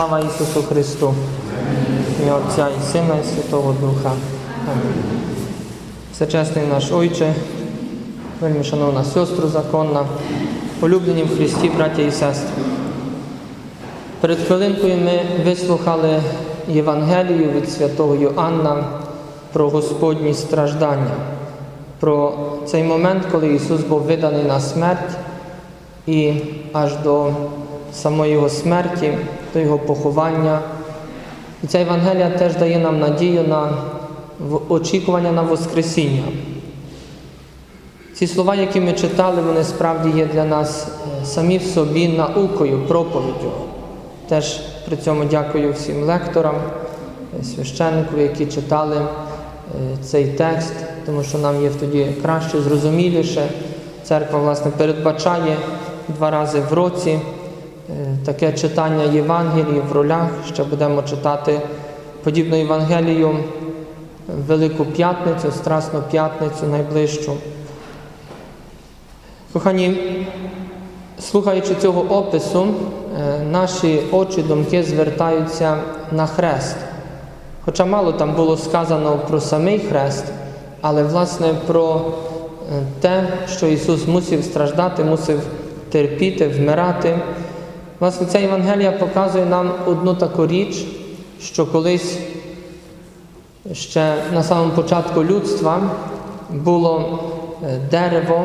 Слава Ісусу Христу, і Отця і Сина, і Святого Духа. Амінь. Всечесний наш Ойче, вельми шановна сестру законна, улюблені в Христі, браття і сестри. Перед хвилинкою ми вислухали Євангелію від святого Йоанна про Господні страждання, про цей момент, коли Ісус був виданий на смерть і аж до самої Його смерті, до Його поховання. І ця Євангелія теж дає нам надію на очікування на Воскресіння. Ці слова, які ми читали, вони справді є для нас е, самі в собі наукою, проповіддю. Теж при цьому дякую всім лекторам, е, священнику, які читали е, цей текст, тому що нам є тоді краще, зрозуміліше. Церква, власне, передбачає два рази в році таке читання Євангелії в ролях. Ще будемо читати подібну Євангелію Велику П'ятницю, Страсну П'ятницю найближчу. Кохані, слухаючи цього опису, е, наші очі, думки звертаються на хрест. Хоча мало там було сказано про самий хрест, але власне про е, те, що Ісус мусив страждати, мусив терпіти, вмирати. Власне, ця Євангелія показує нам одну таку річ, що колись ще на самому початку людства було е, дерево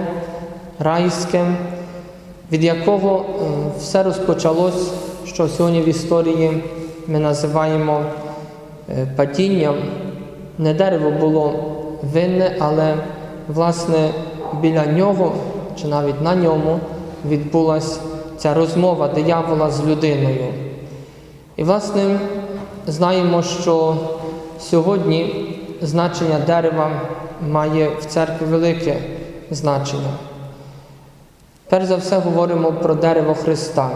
райське, від якого е, все розпочалось, що сьогодні в історії ми називаємо е, падінням. Не дерево було винне, але власне біля нього чи навіть на ньому відбулася ця розмова диявола з людиною. І, власне, знаємо, що сьогодні значення дерева має в церкві велике значення. Перш за все говоримо про дерево Христа.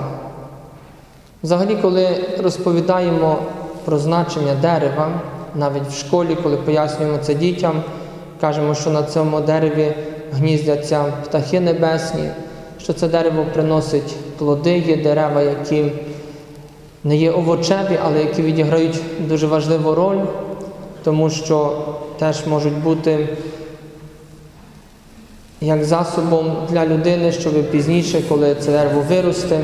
Взагалі, коли розповідаємо про значення дерева, навіть в школі, коли пояснюємо це дітям, кажемо, що на цьому дереві гніздяться птахи небесні, що це дерево приносить плоди, є дерева, які не є овочеві, але які відіграють дуже важливу роль, тому що теж можуть бути як засобом для людини, щоб пізніше, коли це дерево виросте,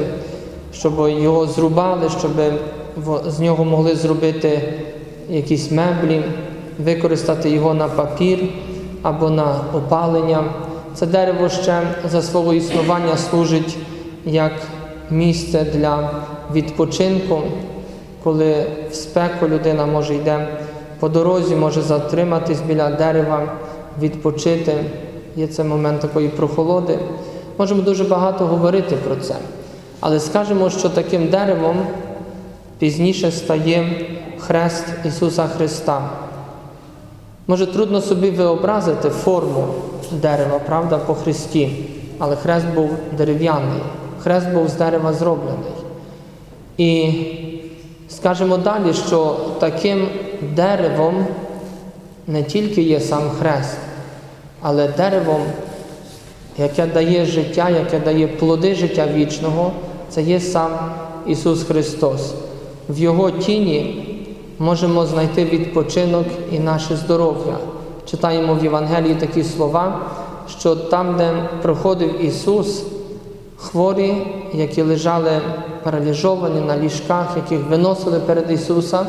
щоб його зрубали, щоб з нього могли зробити якісь меблі, використати його на папір або на опалення. Це дерево ще за свого існування служить як місце для відпочинку, коли в спеку людина може йде по дорозі, може затриматись біля дерева, відпочити. Є це момент такої прохолоди. Можемо дуже багато говорити про це. Але скажемо, що таким деревом пізніше стає хрест Ісуса Христа. Може, трудно собі виобразити форму дерева, правда, по Христі, але хрест був дерев'яний, хрест був з дерева зроблений. І скажемо далі, що таким деревом не тільки є сам хрест, але деревом, яке дає життя, яке дає плоди життя вічного, це є сам Ісус Христос. В Його тіні можемо знайти відпочинок і наше здоров'я. Читаємо в Євангелії такі слова, що там, де проходив Ісус, хворі, які лежали параліжовані на ліжках, яких виносили перед Ісуса,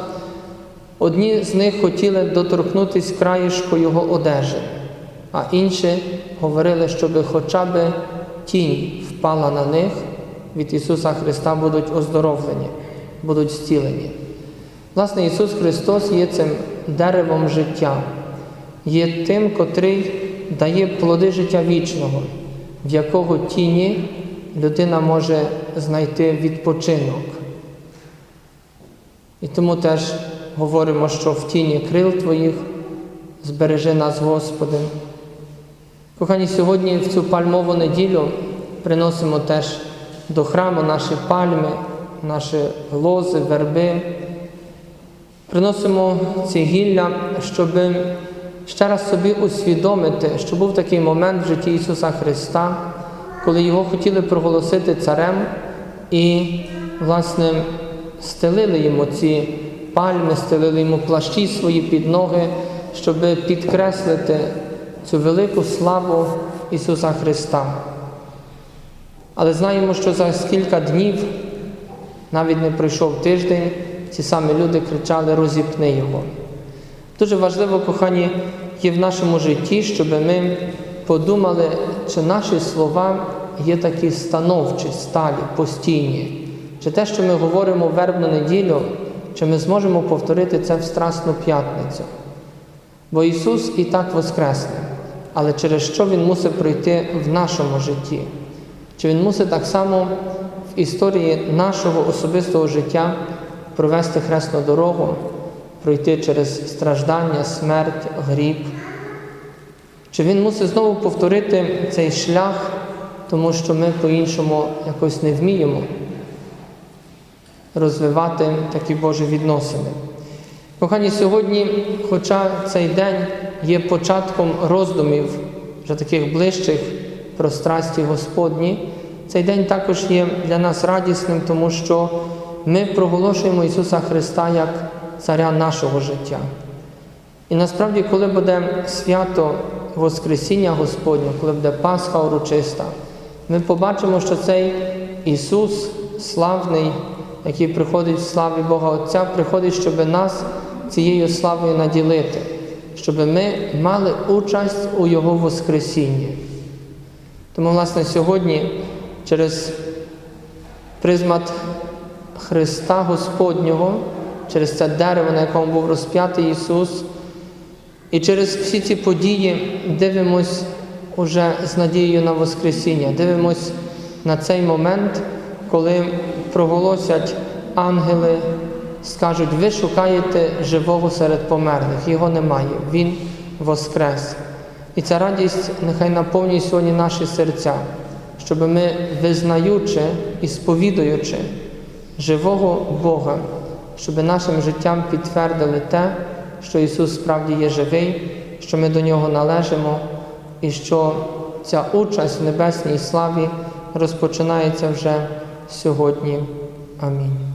одні з них хотіли доторкнутися краєшку Його одежі, а інші говорили, щоб хоча б тінь впала на них, від Ісуса Христа будуть оздоровлені, будуть зцілені. Власне, Ісус Христос є цим деревом життя, є тим, котрий дає плоди життя вічного, в якого тіні людина може знайти відпочинок. І тому теж говоримо, що в тіні крил Твоїх збережи нас, Господи. Кохані, сьогодні в цю пальмову неділю приносимо теж до храму наші пальми, наші лози, верби. Приносимо ці гілля, щоб ще раз собі усвідомити, що був такий момент в житті Ісуса Христа, коли його хотіли проголосити царем, і, власне, стелили йому ці пальми, стелили йому плащі свої під ноги, щоб підкреслити цю велику славу Ісуса Христа. Але знаємо, що за кілька днів, навіть не пройшов тиждень, ці самі люди кричали Розіпни Його. Дуже важливо, кохані, є в нашому житті, щоб ми подумали, чи наші слова є такі становчі, сталі, постійні, чи те, що ми говоримо вербну неділю, чи ми зможемо повторити це в Страсну п'ятницю. Бо Ісус і так воскресне, але через що Він мусить пройти в нашому житті? Чи Він мусить так само в історії нашого особистого життя провести хресну дорогу, пройти через страждання, смерть, гріб? Чи Він мусить знову повторити цей шлях, тому що ми по-іншому якось не вміємо розвивати такі Божі відносини? Кохані, сьогодні, хоча цей день є початком роздумів, вже таких ближчих про страсті Господні, цей день також є для нас радісним, тому що ми проголошуємо Ісуса Христа як Царя нашого життя. І насправді, коли буде свято Воскресіння Господнє, коли буде Пасха урочиста, ми побачимо, що цей Ісус славний, який приходить в славі Бога Отця, приходить, щоб нас цією славою наділити, щоб ми мали участь у Його Воскресінні. Тому, власне, сьогодні через призмат Христа Господнього, через це дерево, на якому був розп'ятий Ісус, і через всі ці події дивимось уже з надією на Воскресіння, дивимось на цей момент, коли проголосять ангели, скажуть, ви шукаєте живого серед померлих, його немає, Він воскрес. І ця радість нехай наповнює сьогодні наші серця, щоб ми, визнаючи і сповідуючи живого Бога, щоб нашим життям підтвердили те, що Ісус справді є живий, що ми до Нього належимо, і що ця участь в небесній славі розпочинається вже сьогодні. Амінь.